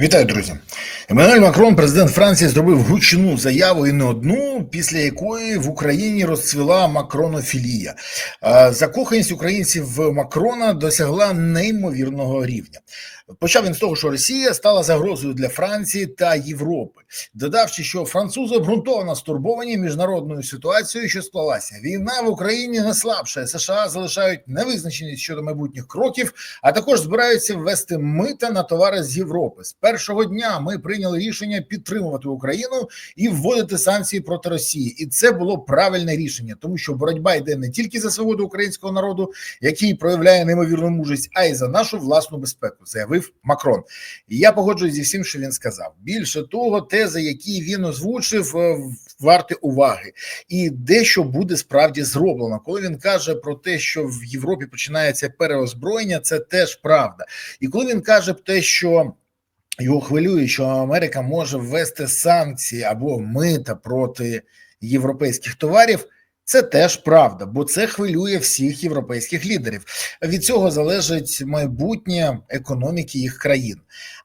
Вітаю, друзі. Еммануель Макрон, президент Франції, зробив гучну заяву і не одну, після якої в Україні розцвіла макронофілія. Закоханість українців в Макрона досягла неймовірного рівня. Почав він з того, що Росія стала загрозою для Франції та Європи, додавши, що французи обґрунтовано стурбовані міжнародною ситуацією, що склалася. Війна в Україні не слабша. США залишають невизначеність щодо майбутніх кроків, а також збираються ввести мита на товари з Європи. З першого дня ми прийняли рішення підтримувати Україну і вводити санкції проти Росії, і це було правильне рішення, тому що боротьба йде не тільки за свободу українського народу, який проявляє неймовірну мужність, а й за нашу власну безпеку, заявив Макрон. І я погоджуюсь зі всім, що він сказав. Більше того, тези, які він озвучив, е, варті уваги, і дещо буде справді зроблено. Коли він каже про те, що в Європі починається переозброєння, це теж правда. І коли він каже про те, що його хвилює, що Америка може ввести санкції або мита проти європейських товарів. Це теж правда, бо це хвилює всіх європейських лідерів. Від цього залежить майбутнє економіки їх країн.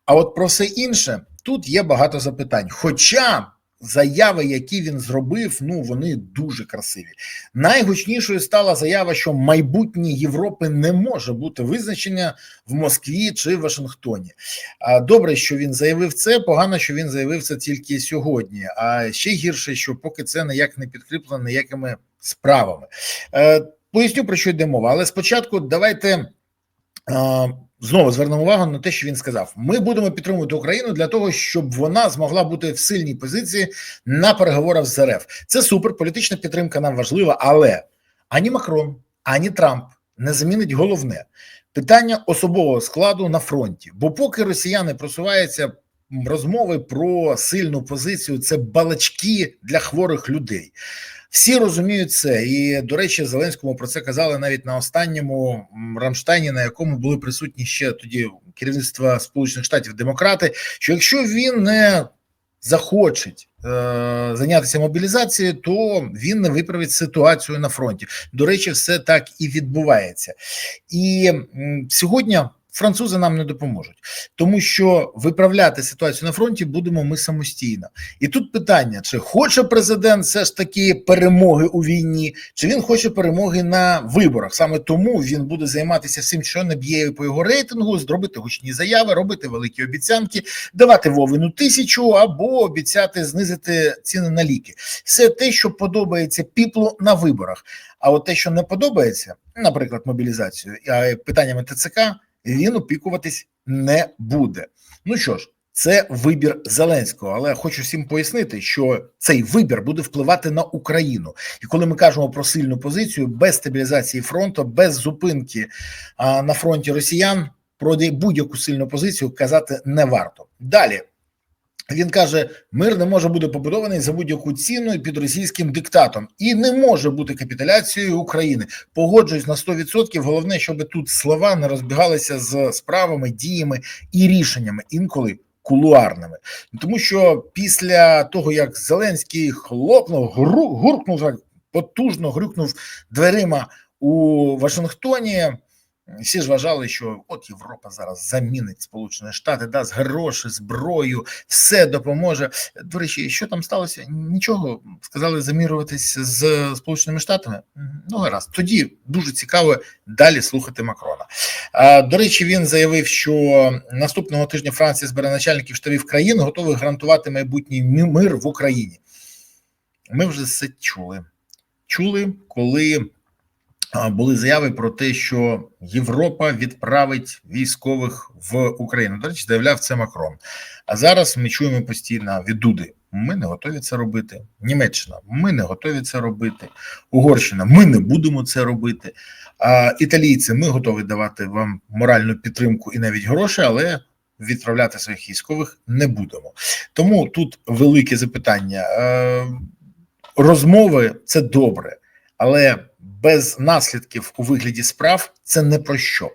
А от про все інше тут є багато запитань. Хоча заяви, які він зробив, ну вони дуже красиві. Найгучнішою стала заява, що майбутнє Європи не може бути визначення в Москві чи Вашингтоні. А добре, що він заявив це. Погано, що він заявив це тільки сьогодні. А ще гірше, що поки це ніяк не підкріплено ніякими справами. Е, Поясню про що йде мова, але спочатку давайте. Е, Знову звернемо увагу на те, що він сказав: ми будемо підтримувати Україну для того, щоб вона змогла бути в сильній позиції на переговорах з РФ. Це супер, політична підтримка нам важлива, але ані Макрон, ані Трамп не замінить головне питання особового складу на фронті. Бо поки росіяни просуваються розмови про сильну позицію, це балачки для хворих людей. Всі розуміють це, і до речі, Зеленському про це казали навіть на останньому Рамштайні, на якому були присутні ще тоді керівництва Сполучених Штатів Демократи. Що якщо він не захоче е, зайнятися мобілізацією, то він не виправить ситуацію на фронті. До речі, все так і відбувається. І м, сьогодні французи нам не допоможуть, тому що виправляти ситуацію на фронті будемо ми самостійно. І тут питання: чи хоче президент все ж таки перемоги у війні, чи він хоче перемоги на виборах? Саме тому він буде займатися всім, що не б'є по його рейтингу, зробити гучні заяви, робити великі обіцянки, давати Вовину тисячу або обіцяти знизити ціни на ліки. Все те, що подобається піплу на виборах. А от те, що не подобається, наприклад, мобілізацію, питаннями ТЦК він опікуватись не буде. Ну що ж, це вибір Зеленського, але хочу всім пояснити, що цей вибір буде впливати на Україну. І коли ми кажемо про сильну позицію, без стабілізації фронту, без зупинки на фронті росіян, про будь-яку сильну позицію казати не варто. Далі. Він каже: мир не може бути побудований за будь-яку ціну під російським диктатом, і не може бути капітуляцією України. Погоджуюсь на 100%. Головне, щоб тут слова не розбігалися з справами, діями і рішеннями інколи кулуарними, тому що після того як Зеленський хлопнув, гуркнув потужно, грюкнув дверима у Вашингтоні. Всі ж вважали, що от Європа зараз замінить Сполучені Штати, дасть гроші, зброю, все допоможе. До речі, що там сталося? Нічого сказали замірюватись з Сполученими Штатами. Ну гаразд. Тоді дуже цікаво далі слухати Макрона. До речі, він заявив, що наступного тижня Франція збере начальників штабів країн, готових гарантувати майбутній мир в Україні. Ми вже це чули. Чули, коли були заяви про те, що Європа відправить військових в Україну. До речі, заявляв це Макрон. А зараз ми чуємо постійно від Дуди. Ми не готові це робити. Німеччина, ми не готові це робити. Угорщина, ми не будемо це робити. А італійці, ми готові давати вам моральну підтримку і навіть гроші, але відправляти своїх військових не будемо. Тому тут велике запитання. Розмови це добре, але без наслідків у вигляді справ це не про що.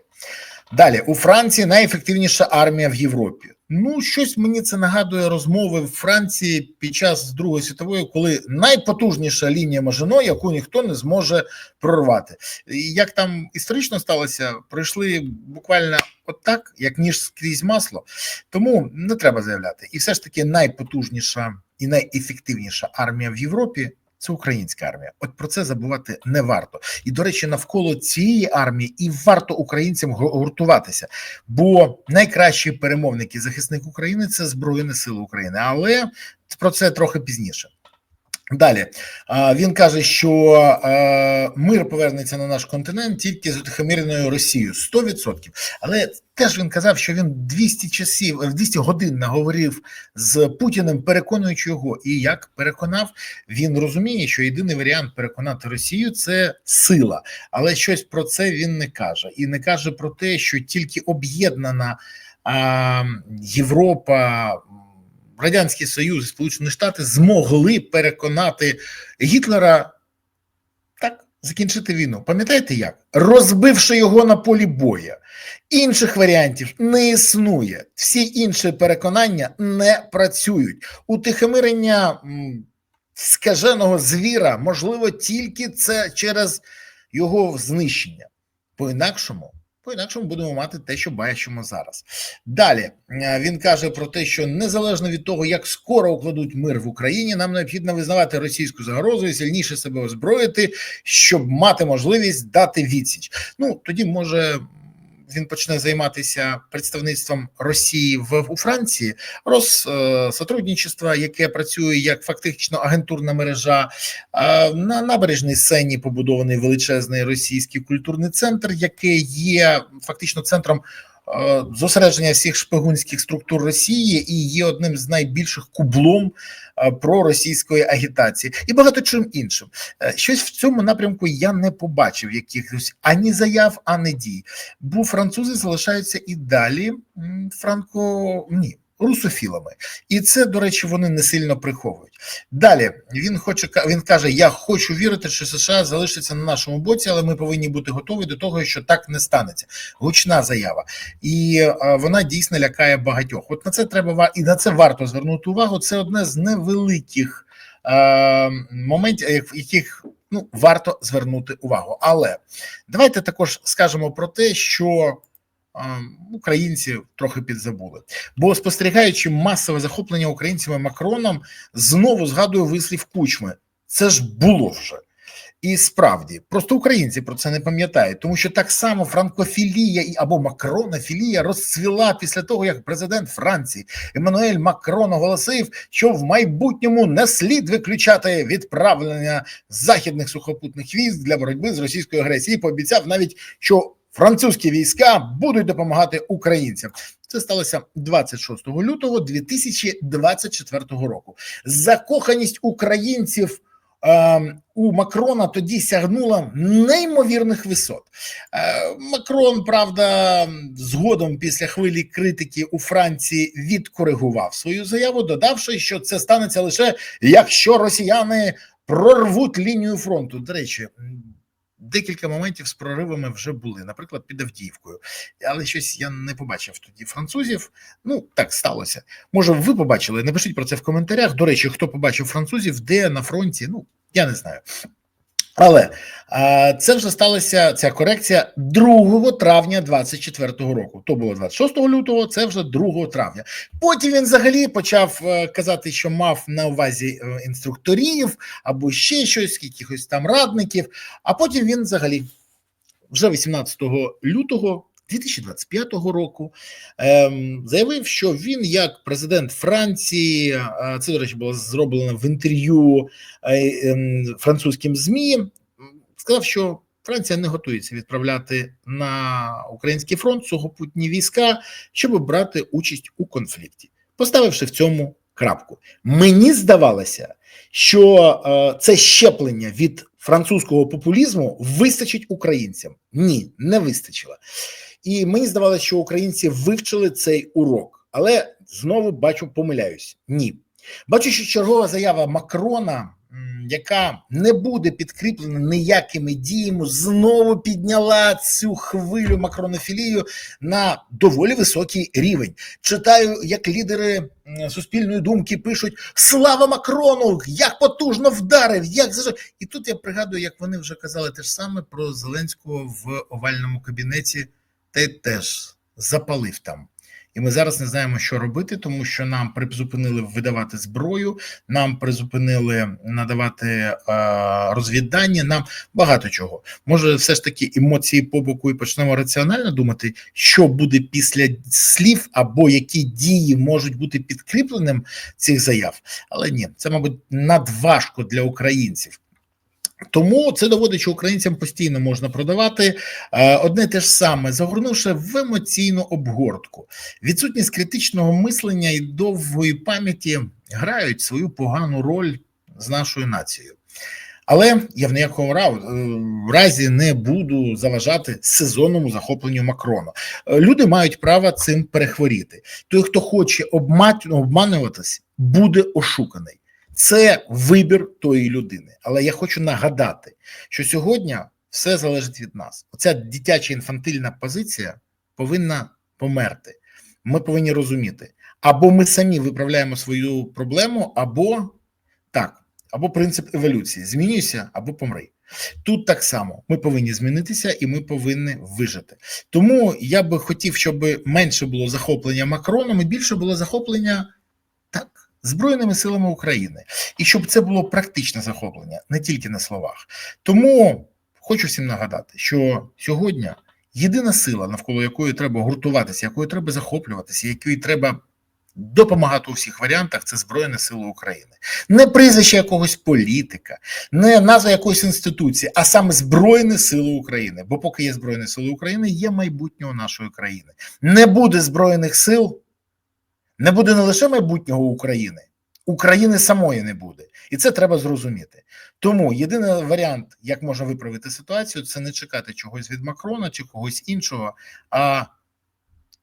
Далі у Франції найефективніша армія в Європі. Ну, щось мені це нагадує розмови в Франції під час Другої світової, коли найпотужніша лінія Мажино, яку ніхто не зможе прорвати. І Як там історично сталося, пройшли буквально отак, як ніж скрізь масло. Тому не треба заявляти. І все ж таки найпотужніша і найефективніша армія в Європі. Це українська армія. От про це забувати не варто. І до речі, навколо цієї армії і варто українцям гуртуватися. Бо найкращі перемовники захисник України це Збройні Сили України. Але про це трохи пізніше. Далі він каже, що е, мир повернеться на наш континент тільки з утихоміреною Росією 100%. Але теж він казав, що він 200 часів, е, 200 годин наговорив з Путіним, переконуючи його. І як переконав, він розуміє, що єдиний варіант переконати Росію це сила, але щось про це він не каже, і не каже про те, що тільки об'єднана Європа. Радянський Союз і Сполучені Штати змогли переконати Гітлера так закінчити війну. Пам'ятаєте як? Розбивши його на полі боя. Інших варіантів не існує. Всі інші переконання не працюють. Утихомирення скаженого звіра можливо тільки це через його знищення. По-інакшому. По-інакшому будемо мати те, що бачимо зараз. Далі е, він каже про те, що незалежно від того, як скоро укладуть мир в Україні, нам необхідно визнавати російську загрозу і сильніше себе озброїти, щоб мати можливість дати відсіч. Ну тоді може. Він почне займатися представництвом Росії в у Франції, Россотрудничество, яке працює як фактично агентурна мережа. А на набережній сцені побудований величезний російський культурний центр, який є фактично центром е, зосередження всіх шпигунських структур Росії і є одним з найбільших кублом е, проросійської агітації і багато чим іншим. Е, Щось в цьому напрямку я не побачив якихось ані заяв, ані дій. Бо французи залишаються і далі франко ні. Русофілами, і це, до речі, вони не сильно приховують. Далі він хоче він каже: Я хочу вірити, що США залишиться на нашому боці, але ми повинні бути готові до того, що так не станеться. Гучна заява, і е, вона дійсно лякає багатьох. От на це треба і на це варто звернути увагу. Це одне з невеликих е, моментів, в яких ну варто звернути увагу. Але давайте також скажемо про те, що. Українці трохи підзабули, бо спостерігаючи масове захоплення українцями Макроном, знову згадую вислів кучми. Це ж було вже. І справді, просто українці про це не пам'ятають, тому що так само франкофілія або макронофілія розцвіла після того, як президент Франції Еммануель Макрон оголосив, що в майбутньому не слід виключати відправлення західних сухопутних військ для боротьби з російською агресією. Пообіцяв навіть, що французькі війська будуть допомагати українцям. Це сталося 26 лютого 2024 року. Закоханість українців е, у Макрона тоді сягнула неймовірних висот. Е, Макрон, правда, згодом після хвилі критики у Франції відкоригував свою заяву, додавши, що це станеться лише якщо росіяни прорвуть лінію фронту. До речі. Декілька моментів з проривами вже були, наприклад, під Авдіївкою, але щось я не побачив тоді французів. Ну так сталося. Може, ви побачили? Напишіть про це в коментарях. До речі, хто побачив французів, де на фронті? Ну я не знаю. Але це вже сталося ця корекція 2 травня 24-го року. То було 26 лютого, це вже 2 травня. Потім він взагалі почав е, казати, що мав на увазі е, інструкторів або ще щось, якихось там радників. А потім він взагалі вже 18 лютого 2025 року ем, заявив, що він, як президент Франції, е, це, до речі, було зроблено в інтерв'ю е, ем, французьким ЗМІ, сказав, що Франція не готується відправляти на український фронт сухопутні війська, щоб брати участь у конфлікті, поставивши в цьому крапку. Мені здавалося, що е, це щеплення від французького популізму вистачить українцям. Ні, не вистачило. І мені здавалося, що українці вивчили цей урок, але знову бачу, помиляюсь. Ні. Бачу, що чергова заява Макрона, яка не буде підкріплена ніякими діями, знову підняла цю хвилю макронофілію на доволі високий рівень. Читаю, як лідери суспільної думки пишуть: Слава Макрону! Як потужно вдарив! Як заж-» І тут я пригадую, як вони вже казали те ж саме про Зеленського в овальному кабінеті, й теж запалив там. І ми зараз не знаємо, що робити, тому що нам призупинили видавати зброю, нам призупинили надавати е, розвіддання, нам багато чого. Може, все ж таки емоції по боку і почнемо раціонально думати, що буде після слів, або які дії можуть бути підкріпленим цих заяв. Але ні, це, мабуть, надважко для українців. Тому це доводить, що українцям постійно можна продавати е, одне те ж саме, загорнувши в емоційну обгортку. Відсутність критичного мислення і довгої пам'яті грають свою погану роль з нашою нацією. Але я в ніякому е, разі не буду заважати сезонному захопленню Макрона. Е, Люди мають право цим перехворіти. Той, хто хоче обманюватись, буде ошуканий. Це вибір тої людини. Але я хочу нагадати, що сьогодні все залежить від нас. Оця дитяча інфантильна позиція повинна померти. Ми повинні розуміти, або ми самі виправляємо свою проблему, або так, або принцип еволюції: змінюйся або помри. Тут так само ми повинні змінитися і ми повинні вижити. Тому я би хотів, щоб менше було захоплення Макроном і більше було захоплення збройними силами України, і щоб це було практичне захоплення, не тільки на словах. Тому хочу всім нагадати, що сьогодні єдина сила, навколо якої треба гуртуватися, якою треба захоплюватися, якої треба допомагати у всіх варіантах, це Збройні Сили України. Не прізвище якогось політика, не назва якоїсь інституції, а саме Збройні Сили України. Бо поки є Збройні Сили України, є майбутнього нашої країни. Не буде збройних сил, не буде не лише майбутнього України, України самої не буде. І це треба зрозуміти. Тому єдиний варіант, як можна виправити ситуацію, це не чекати чогось від Макрона чи когось іншого, а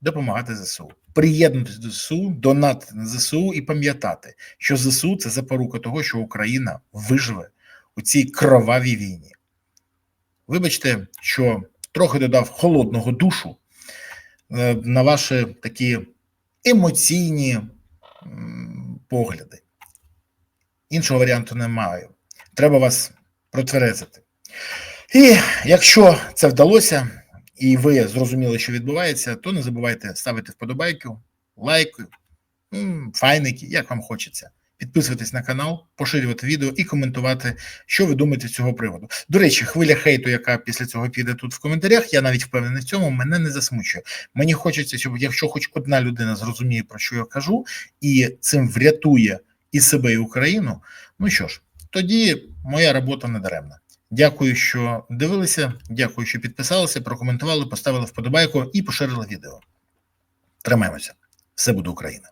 допомагати ЗСУ. Приєднатися до ЗСУ, донатити на ЗСУ і пам'ятати, що ЗСУ це запорука того, що Україна виживе у цій кровавій війні. Вибачте, що трохи додав холодного душу е, на ваші такі емоційні погляди. Іншого варіанту немає. Треба вас протверезити. І якщо це вдалося, і ви зрозуміли, що відбувається, то не забувайте ставити вподобайку, лайки, файники, як вам хочеться. Підписуйтесь на канал, поширювати відео і коментувати, що ви думаєте з цього приводу. До речі, хвиля хейту, яка після цього піде тут в коментарях, я навіть впевнений в цьому, мене не засмучує. Мені хочеться, щоб якщо хоч одна людина зрозуміє, про що я кажу, і цим врятує і себе, і Україну. Ну що ж, тоді моя робота не даремна. Дякую, що дивилися. Дякую, що підписалися, прокоментували, поставили вподобайку і поширили відео. Тримаємося. Все буде Україна.